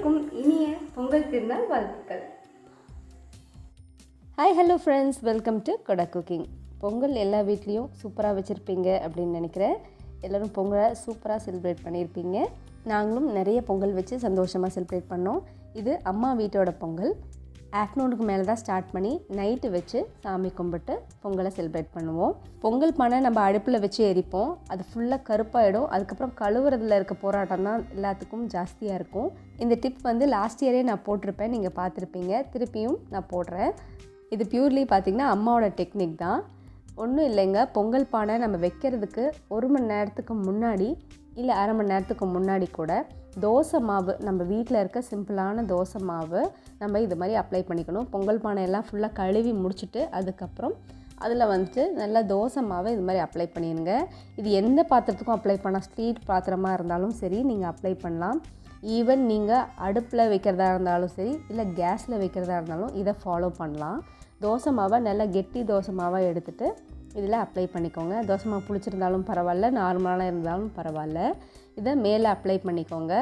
அனைவருக்கும் இனிய பொங்கல் திருநாள் வாழ்த்துக்கள். Hi hello friends welcome to Koda cooking Pongal எல்லா வீட்லேயும் சூப்பராக வச்சுருப்பீங்க அப்படின்னு நினைக்கிறேன். எல்லோரும் பொங்கலை சூப்பராக செலிப்ரேட் பண்ணியிருப்பீங்க. நாங்களும் நிறைய பொங்கல் வச்சு சந்தோஷமாக செலிப்ரேட் பண்ணோம். இது அம்மா வீட்டோட பொங்கல். ஆஃப்டர்நூனுக்கு மேலே தான் ஸ்டார்ட் பண்ணி நைட்டு வச்சு சாமி கும்பிட்டு பொங்கலை செலிப்ரேட் பண்ணுவோம். பொங்கல் பானை நம்ம அடுப்பில் வச்சு எரிப்போம். அது ஃபுல்லாக கருப்பாயிடும். அதுக்கப்புறம் கழுவுறதுல இருக்க போராட்டம் தான் எல்லாத்துக்கும் ஜாஸ்தியாக இருக்கும். இந்த டிப் வந்து லாஸ்ட் இயரே நான் போட்டிருப்பேன். நீங்கள் பார்த்துருப்பீங்க. திருப்பியும் நான் போடுறேன். இது பியூர்லி பார்த்திங்கன்னா அம்மாவோட டெக்னிக் தான். ஒன்றும் இல்லைங்க. பொங்கல் பானை நம்ம வைக்கிறதுக்கு ஒரு மணி நேரத்துக்கு முன்னாடி இல்லை அரை மணி நேரத்துக்கு முன்னாடி கூட தோசை மாவு நம்ம வீட்டில் இருக்க சிம்பிளான தோசை மாவு நம்ம இது மாதிரி அப்ளை பண்ணிக்கணும். பொங்கல் பானை எல்லாம் ஃபுல்லாக கழுவி முடிச்சுட்டு அதுக்கப்புறம் அதில் வந்துட்டு நல்லா தோசை மாவை இது மாதிரி அப்ளை பண்ணிடுங்க. இது எந்த பாத்திரத்துக்கும் அப்ளை பண்ணால் ஸ்டீல் பாத்திரமாக இருந்தாலும் சரி நீங்கள் அப்ளை பண்ணலாம். ஈவன் நீங்கள் அடுப்பில் வைக்கிறதா இருந்தாலும் சரி இல்லை கேஸில் வைக்கிறதா இருந்தாலும் இதை ஃபாலோ பண்ணலாம். தோசை மாவை நல்லா கெட்டி தோசை மாவாக எடுத்துகிட்டு இதில் அப்ளை பண்ணிக்கோங்க. தோசைமா புளிச்சிருந்தாலும் பரவாயில்ல நார்மலாக இருந்தாலும் பரவாயில்ல. இதை மேலே அப்ளை பண்ணிக்கோங்க.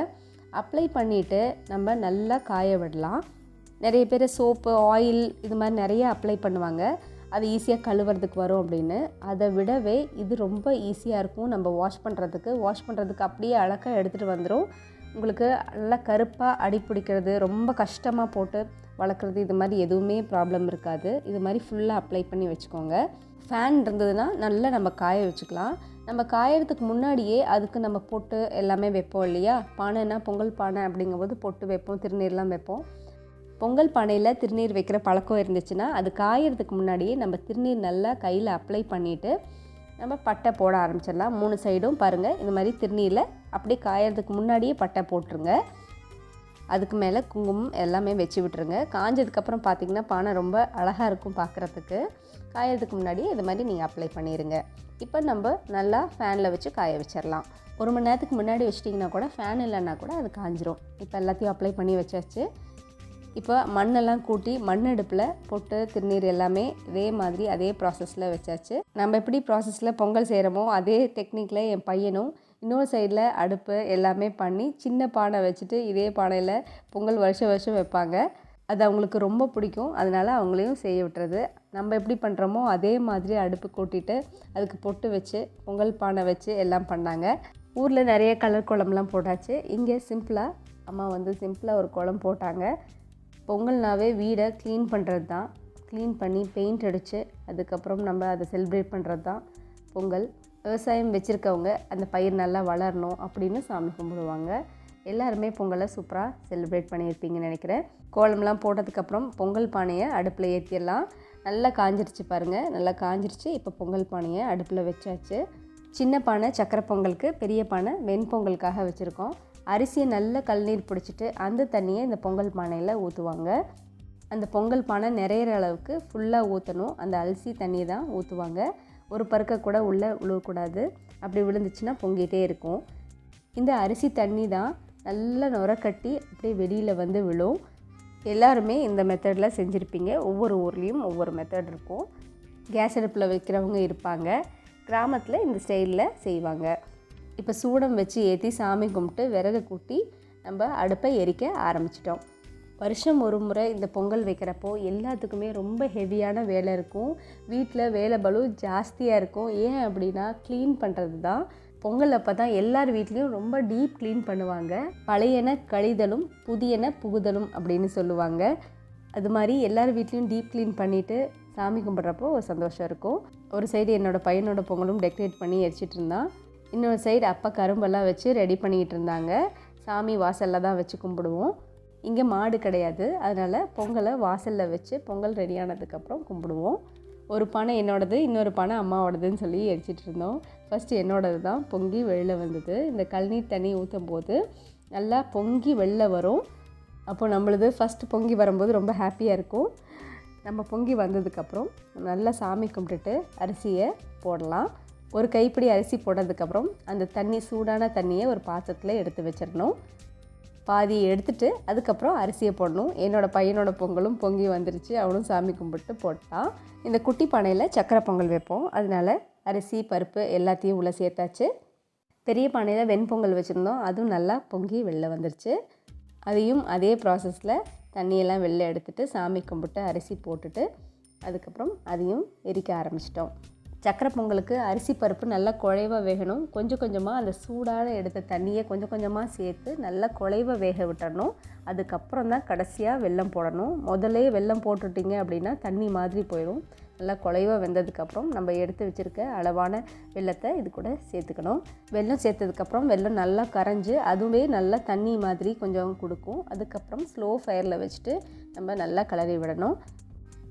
அப்ளை பண்ணிவிட்டு நம்ம நல்லா காய விடலாம். நிறைய பேர் சோப்பு ஆயில் இது மாதிரி நிறைய அப்ளை பண்ணுவாங்க. அது ஈஸியாக கழுவுறதுக்கு வரும் அப்படின்னு. அதை விடவே இது ரொம்ப ஈஸியாக இருக்கும். நம்ம வாஷ் பண்ணுறதுக்கு வாஷ் பண்ணுறதுக்கு அப்படியே அழகாக எடுத்துகிட்டு வந்துடும் உங்களுக்கு நல்லா கருப்பாக அடி பிடிக்கிறது ரொம்ப கஷ்டமாக போட்டு வளர்க்குறது இது மாதிரி எதுவுமே ப்ராப்ளம் இருக்காது. இது மாதிரி ஃபுல்லாக அப்ளை பண்ணி வச்சுக்கோங்க. ஃபேன் இருந்ததுன்னா நல்லா நம்ம காய வச்சுக்கலாம். நம்ம காயறதுக்கு முன்னாடியே அதுக்கு நம்ம பொட்டு எல்லாமே வைப்போம் இல்லையா? பானைனா பொங்கல் பானை அப்படிங்கும்போது பொட்டு வைப்போம் திருநீர்லாம் வைப்போம். பொங்கல் பானையில் திருநீர் வைக்கிற பழக்கம் இருந்துச்சுன்னா அது காயறதுக்கு முன்னாடியே நம்ம திருநீர் நல்லா கையில் அப்ளை பண்ணிவிட்டு நம்ம பட்டை போட ஆரம்பிச்சிடலாம். மூணு சைடும் பாருங்கள் இந்த மாதிரி திருநீரில் அப்படியே காயறதுக்கு முன்னாடியே பட்டை போட்டுருங்க. அதுக்கு மேலே குங்குமம் எல்லாமே வச்சு விட்டுருங்க. காஞ்சதுக்கப்புறம் பார்த்தீங்கன்னா பானை ரொம்ப அழகாக இருக்கும் பார்க்குறதுக்கு காயறதுக்கு முன்னாடி இது மாதிரி நீங்கள் அப்ளை பண்ணிடுங்க இப்போ நம்ம நல்லா ஃபேனில் வச்சு காய வச்சிடலாம் ஒரு மணி நேரத்துக்கு முன்னாடி வச்சிட்டிங்கன்னா கூட ஃபேன் இல்லைன்னா கூட அது காஞ்சிரும். இப்போ எல்லாத்தையும் அப்ளை பண்ணி வச்சாச்சு. இப்போ மண்ணெல்லாம் கூட்டி மண் அடுப்பில் பொட்டு திருநீர் எல்லாமே இதே மாதிரி அதே ப்ராசஸில் வச்சாச்சு. நம்ம எப்படி ப்ராசஸில் பொங்கல் செய்கிறோமோ அதே டெக்னிக்கில் என் பையனும் இன்னொரு சைடில் அடுப்பு எல்லாமே பண்ணி சின்ன பானை வச்சுட்டு இதே பானையில் பொங்கல் வருஷம் வருஷம் வைப்பாங்க. அது அவங்களுக்கு ரொம்ப பிடிக்கும். அதனால் அவங்களையும் செய்ய விட்டுறது. நம்ம எப்படி பண்ணுறோமோ அதே மாதிரி அடுப்பு கூட்டிட்டு அதுக்கு பொட்டு வச்சு பொங்கல் பானை வச்சு எல்லாம் பண்ணாங்க. ஊரில் நிறைய கலர் குழம்புலாம் போட்டாச்சு. இங்கே சிம்பிளாக அம்மா வந்து சிம்பிளாக ஒரு குழம்பு போட்டாங்க. பொங்கல்னாவே வீடை க்ளீன் பண்ணுறது தான் க்ளீன் பண்ணி பெயிண்ட் அடித்து அதுக்கப்புறம் நம்ம அதை செலிப்ரேட் பண்ணுறது தான் பொங்கல். விவசாயம் வச்சுருக்கவங்க அந்த பயிர் நல்லா வளரணும் அப்படின்னு சாமி கும்பிடுவாங்க. எல்லாருமே பொங்கலை சூப்பராக செலிப்ரேட் பண்ணியிருப்பீங்கன்னு நினைக்கிறேன். கோலம்லாம் போட்டதுக்கப்புறம் பொங்கல் பானையை அடுப்பில் ஏற்றிடலாம் நல்லா காஞ்சிருச்சு பாருங்கள் நல்லா காஞ்சிருச்சு. இப்போ பொங்கல் பானையை அடுப்பில் வச்சாச்சு. சின்ன பானை சக்கரை பொங்கலுக்கு பெரிய பானை வெண்பொங்கலுக்காக வச்சுருக்கோம். அரிசியை நல்ல கல்நீர் பிடிச்சிட்டு அந்த தண்ணியை இந்த பொங்கல் பானையில் ஊற்றுவாங்க. அந்த பொங்கல் பானை நிறையிற அளவுக்கு ஃபுல்லாக ஊற்றணும் அந்த அரிசி தண்ணியை தான் ஊற்றுவாங்க. ஒரு பருக்க கூட உள்ளே விழுவக்கூடாது அப்படி விழுந்துச்சுன்னா பொங்கிட்டே இருக்கும். இந்த அரிசி தண்ணி தான் நல்லா நுர கட்டி அப்படியே வெளியில் வந்து விழும். எல்லாருமே இந்த மெத்தடில் செஞ்சுருப்பீங்க. ஒவ்வொரு ஊர்லேயும் ஒவ்வொரு மெத்தட் இருக்கும். கேஸ் அடுப்பில் வைக்கிறவங்க இருப்பாங்க. கிராமத்தில் இந்த ஸ்டைலில் செய்வாங்க. இப்போ சூடம் வச்சு ஏற்றி சாமி கும்பிட்டு விறகு கூட்டி நம்ம அடுப்பை எரிக்க ஆரம்பிச்சிட்டோம். வருஷம் ஒரு முறை இந்த பொங்கல் வைக்கிறப்போ எல்லாத்துக்குமே ரொம்ப ஹெவியான வேலை இருக்கும். வீட்டில் வேலை பலு ஜாஸ்தியாக இருக்கும். ஏன் அப்படின்னா க்ளீன் பண்ணுறது தான். பொங்கல் அப்போ தான் எல்லார் வீட்லேயும் ரொம்ப டீப் க்ளீன் பண்ணுவாங்க. பழையன கழிதலும் புதியன புகுதலும் அப்படின்னு சொல்லுவாங்க. அது மாதிரி எல்லார் வீட்லேயும் டீப் க்ளீன் பண்ணிவிட்டு சாமி கும்பிட்றப்போ ஒரு சந்தோஷம் இருக்கும். ஒரு சைடு என்னோடய பையனோட பொங்கலும் டெக்கரேட் பண்ணி எரிச்சிட்டு இருந்தான். இன்னொரு சைடு அப்பா கரும்பெல்லாம் வச்சு ரெடி பண்ணிக்கிட்டு இருந்தாங்க. சாமி வாசலில் தான் வச்சு கும்பிடுவோம். இங்கே மாடு கிடையாது. அதனால் பொங்கலை வாசலில் வச்சு பொங்கல் ரெடி ஆனதுக்கப்புறம் கும்பிடுவோம். ஒரு பானை என்னோடது இன்னொரு பானை அம்மாவோடதுன்னு சொல்லி எரிச்சிட்டு இருந்தோம். ஃபஸ்ட்டு என்னோடது தான் பொங்கி வெளில வந்தது. இந்த கழனி தண்ணி ஊற்றும் போது நல்லா பொங்கி வெளில வரும். அப்போ நம்மளது ஃபஸ்ட்டு பொங்கி வரும்போது ரொம்ப ஹாப்பியாக இருக்கும். நம்ம பொங்கி வந்ததுக்கப்புறம் நல்லா சாமி கும்பிட்டுட்டு அரிசியை போடலாம். ஒரு கைப்பிடி அரிசி போட்டதுக்கப்புறம் அந்த தண்ணி சூடான தண்ணியை ஒரு பாத்திரத்தில் எடுத்து வச்சிடணும். பாதியை எடுத்துட்டு அதுக்கப்புறம் அரிசியை போடணும். என்னோடய பையனோட பொங்கலும் பொங்கி வந்துருச்சு. அவனும் சாமி கும்பிட்டு போட்டான் இந்த குட்டி பானையில் சக்கரை பொங்கல் வைப்போம். அதனால அரிசி பருப்பு எல்லாத்தையும் உள்ளே சேர்த்தாச்சு. பெரிய பானையில் வெண்பொங்கல் வச்சுருந்தோம். அதுவும் நல்லா பொங்கி வெளில வந்துருச்சு. அதையும் அதே ப்ராசஸில் தண்ணியெல்லாம் வெளில எடுத்துட்டு சாமி கும்பிட்டு அரிசி போட்டுட்டு அதுக்கப்புறம் அதையும் எரிக்க ஆரம்பிச்சிட்டோம். சக்கரை பொங்கலுக்கு அரிசி பருப்பு நல்லா குழைவாக வேகணும். கொஞ்சம் கொஞ்சமாக அந்த சூடான எடுத்த தண்ணியை கொஞ்சம் கொஞ்சமாக சேர்த்து நல்லா குழைவாக வேக விட்டணும் அதுக்கப்புறம் தான் கடைசியாக வெல்லம் போடணும். முதல்லே வெல்லம் போட்டுட்டிங்க அப்படின்னா தண்ணி மாதிரி போயிடும் நல்லா குழைவாக வெந்ததுக்கப்புறம் நம்ம எடுத்து வச்சுருக்க அளவான வெல்லத்தை இது கூட சேர்த்துக்கணும். வெல்லம் சேர்த்ததுக்கப்புறம் வெள்ளம் நல்லா கரைஞ்சி அதுவே நல்லா தண்ணி மாதிரி கொஞ்சம் கொடுக்கும். அதுக்கப்புறம் ஸ்லோ ஃபயரில் வச்சுட்டு நம்ம நல்லா கலரி விடணும்.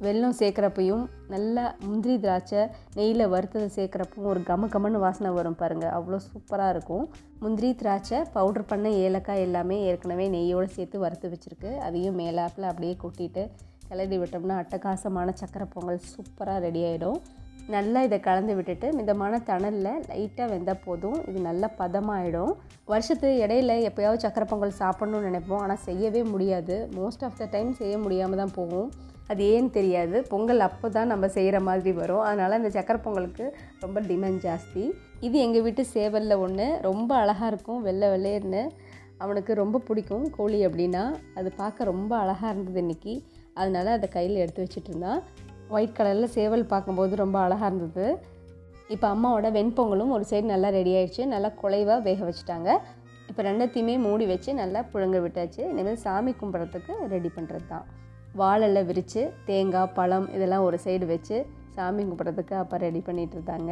வெல்லம் சேர்க்குறப்பையும் நல்லா முந்திரி திராட்சை நெய்யில் வறுத்ததை சேர்க்குறப்பவும் ஒரு கம கமன்னு வாசனை வரும் பாருங்கள் அவ்வளோ சூப்பராக இருக்கும். முந்திரி திராட்சை பவுடர் பண்ண ஏலக்காய் எல்லாமே ஏற்கனவே நெய்யோடு சேர்த்து வறுத்து வச்சுருக்கு. அதையும் மேலாப்பில் அப்படியே கொட்டிட்டு கிளறி விட்டோம்னா அட்டகாசமான சக்கரை பொங்கல் சூப்பராக ரெடி ஆகிடும் நல்லா இதை கலந்து விட்டுட்டு மிதமான தணலில் லைட்டாக வெந்தால் போதும். இது நல்லா பதமாகிடும் வருஷத்து இடையில எப்போயாவது சக்கரை பொங்கல் சாப்பிட்ணுன்னு நினைப்போம். ஆனால் செய்யவே முடியாது. மோஸ்ட் ஆஃப் த டைம் செய்ய முடியாமல் தான் போகும். அது ஏன்னு தெரியாது. பொங்கல் அப்போ தான் நம்ம செய்கிற மாதிரி வரும். அதனால் இந்த சக்கரை பொங்கலுக்கு ரொம்ப டிமாண்ட் ஜாஸ்தி. இது எங்கள் வீட்டு சேவலில் ஒன்று ரொம்ப அழகாக இருக்கும். வெள்ளை வெள்ளையர்னு. அவனுக்கு ரொம்ப பிடிக்கும். கோழி அப்படின்னா அது பார்க்க ரொம்ப அழகாக இருந்தது இன்றைக்கி அதனால் அதை கையில் எடுத்து வச்சுட்டு இருந்தான். ஒயிட் கலரில் சேவல் பார்க்கும்போது ரொம்ப அழகாக இருந்தது. இப்போ அம்மாவோட வெண்பொங்கலும் ஒரு சைடு நல்லா ரெடி ஆகிடுச்சு நல்லா குலைவாக வேக வச்சுட்டாங்க. இப்போ ரெண்டத்தையுமே மூடி வச்சு நல்லா புழுங்க விட்டாச்சு. இனிமேல் சாமி கும்பிட்றதுக்கு ரெடி பண்ணுறது தான் வாழெல்லாம் விரித்து தேங்காய் பழம் இதெல்லாம் ஒரு சைடு வச்சு சாமி கும்பிட்றதுக்கு அப்போ ரெடி பண்ணிகிட்டு இருந்தாங்க.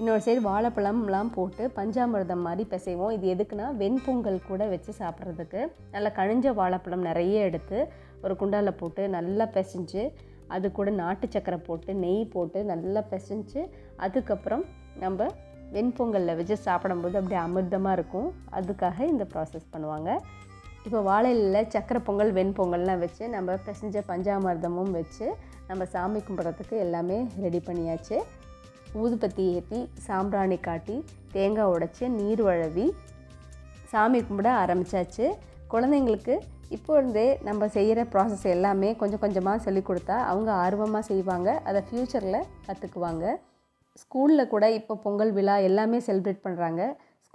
இன்னொரு சைடு வாழைப்பழம்லாம் போட்டு பஞ்சாமிர்தம் மாதிரி பிசைவோம். இது எதுக்குன்னா வெண்பொங்கல் கூட வச்சு சாப்பிட்றதுக்கு. நல்லா கழிஞ்ச வாழைப்பழம் நிறைய எடுத்து ஒரு குண்டாவில் போட்டு நல்லா பிசைஞ்சு அது கூட நாட்டு சக்கரை போட்டு நெய் போட்டு நல்லா பிசைஞ்சு அதுக்கப்புறம் நம்ம வெண்பொங்கலில் வச்சு சாப்பிடும்போது அப்படியே அமிர்தமாக இருக்கும். அதுக்காக இந்த ப்ராசஸ் பண்ணுவாங்க. இப்போ வாழையில் சக்கரை பொங்கல் வெண்பொங்கல்லாம் வச்சு நம்ம பிசைஞ்ச பஞ்சாமிர்தமும் வச்சு நம்ம சாமி கும்பிட்றதுக்கு எல்லாமே ரெடி பண்ணியாச்சு. ஊதுபத்தி ஏற்றி சாம்பிராணி காட்டி தேங்காய் உடைச்சி நீர் வழவி சாமி கும்பிட ஆரம்பித்தாச்சு குழந்தைங்களுக்கு இப்போ இருந்தே நம்ம செய்கிற ப்ராசஸ் எல்லாமே கொஞ்சம் கொஞ்சமாக சொல்லிக் கொடுத்தா அவங்க ஆர்வமாக செய்வாங்க. அதை ஃப்யூச்சரில் கற்றுக்குவாங்க ஸ்கூலில் கூட இப்போ பொங்கல் விழா எல்லாமே செலிப்ரேட் பண்ணுறாங்க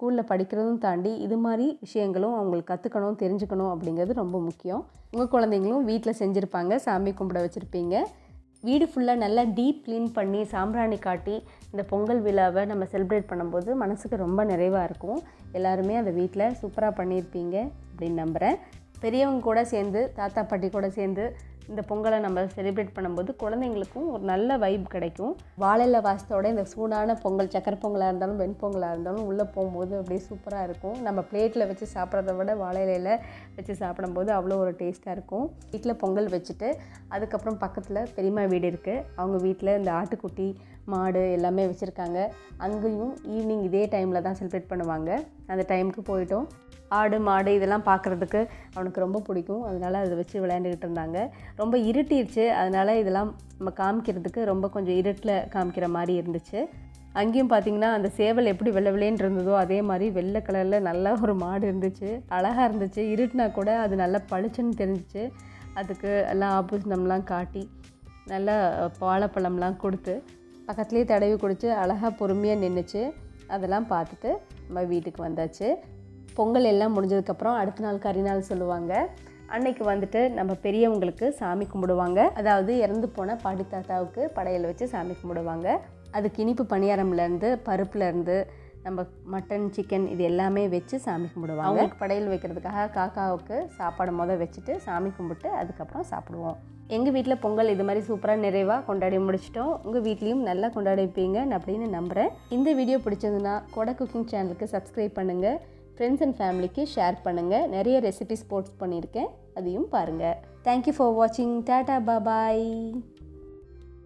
ஸ்கூலில் படிக்கிறதும் தாண்டி இது மாதிரி விஷயங்களும் அவங்களுக்கு கற்றுக்கணும் தெரிஞ்சுக்கணும் அப்படிங்கிறது ரொம்ப முக்கியம். உங்கள் குழந்தைங்களும் வீட்டில் செஞ்சுருப்பாங்க சாமி கும்பிட வச்சுருப்பீங்க. வீடு ஃபுல்லாக நல்லா டீப் க்ளீன் பண்ணி சாம்பிராணி காட்டி இந்த பொங்கல் விழாவை நம்ம செலிப்ரேட் பண்ணும்போது மனசுக்கு ரொம்ப நிறைவாக இருக்கும். எல்லாருமே அதை வீட்டில் சூப்பராக பண்ணியிருப்பீங்க அப்படின்னு நம்புகிறேன் பெரியவங்க கூட சேர்ந்து தாத்தா பாட்டி கூட சேர்ந்து இந்த பொங்கலை நம்ம செலிப்ரேட் பண்ணும்போது குழந்தைங்களுக்கும் ஒரு நல்ல வைப் கிடைக்கும். வாழையில் வாசத்தோட இந்த சூடான பொங்கல் சக்கரை பொங்கலாக இருந்தாலும் வெண்பொங்கலாக இருந்தாலும் உள்ளே போகும்போது அப்படியே சூப்பராக இருக்கும். நம்ம பிளேட்டில் வச்சு சாப்பிட்றத விட வாழை இலையில வச்சு சாப்பிடும்போது அவ்வளோ ஒரு டேஸ்ட்டாக இருக்கும். வீட்டில் பொங்கல் வச்சுட்டு அதுக்கப்புறம் பக்கத்தில் பெரியம்மா வீடு இருக்குது அவங்க வீட்டில் இந்த ஆட்டுக்குட்டி மாடு எல்லாமே வச்சுருக்காங்க. அங்கேயும் ஈவினிங் இதே டைமில் தான் செலிப்ரேட் பண்ணுவாங்க. அந்த டைமுக்கு போயிட்டோம். ஆடு மாடு இதெல்லாம் பார்க்குறதுக்கு அவனுக்கு ரொம்ப பிடிக்கும். அதனால் அதை வச்சு விளையாண்டுக்கிட்டு இருந்தாங்க. ரொம்ப இருட்டிடுச்சு அதனால் இதெல்லாம் நம்ம காமிக்கிறதுக்கு ரொம்ப கொஞ்சம் இருட்டில் காமிக்கிற மாதிரி இருந்துச்சு. அங்கேயும் பார்த்திங்கன்னா அந்த சேவல் எப்படி வெள்ளை வெள்ளைன்னு இருந்ததோ அதே மாதிரி வெள்ளை கலரில் நல்ல ஒரு மாடு இருந்துச்சு. அழகாக இருந்துச்சு. இருட்டினா கூட அது நல்லா பளிச்சுன்னு தெரிஞ்சிச்சு. அதுக்கு எல்லாம் ஆபூசணம்லாம் காட்டி நல்லா வாழைப்பழம்லாம் கொடுத்து பக்கத்துலேயே தடவி குடித்து அழகாக பொறுமையாக நின்றுச்சு அதெல்லாம் பார்த்துட்டு நம்ம வீட்டுக்கு வந்தாச்சு. பொங்கல் எல்லாம் முடிஞ்சதுக்கப்புறம் அடுத்த நாள் கரிநாள் சொல்லுவாங்க. அன்னைக்கு வந்துட்டு நம்ம பெரியவங்களுக்கு சாமி கும்பிடுவாங்க. அதாவது இறந்து போன பாட்டி தாத்தாவுக்கு படையல் வச்சு சாமி கும்பிடுவாங்க. அதுக்கு இனிப்பு பணியாரம்லேருந்து பருப்புலேருந்து நம்ம மட்டன் சிக்கன் இது எல்லாமே வச்சு சாமி கும்பிடுவாங்க. அவங்களுக்கு படையல் வைக்கிறதுக்காக காக்காவுக்கு சாப்பாடு முத வச்சுட்டு சாமி கும்பிட்டு அதுக்கப்புறம் சாப்பிடுவோம். எங்கள் வீட்டில் பொங்கல் இது மாதிரி சூப்பராக நிறைவாக கொண்டாடி முடிச்சிட்டோம். உங்கள் வீட்லேயும் நல்லா கொண்டாடிப்பீங்க அப்படின்னு நம்புகிறேன் இந்த வீடியோ பிடிச்சதுன்னா கொடை குக்கிங் சேனலுக்கு சப்ஸ்கிரைப் பண்ணுங்கள் ஃப்ரெண்ட்ஸ் அண்ட் ஃபேமிலிக்கு ஷேர் பண்ணுங்கள் நிறைய ரெசிபிஸ் போஸ்ட் பண்ணியிருக்கேன். அதையும் பாருங்கள் தேங்க்யூ ஃபார் வாட்சிங் டாடா பாபாய்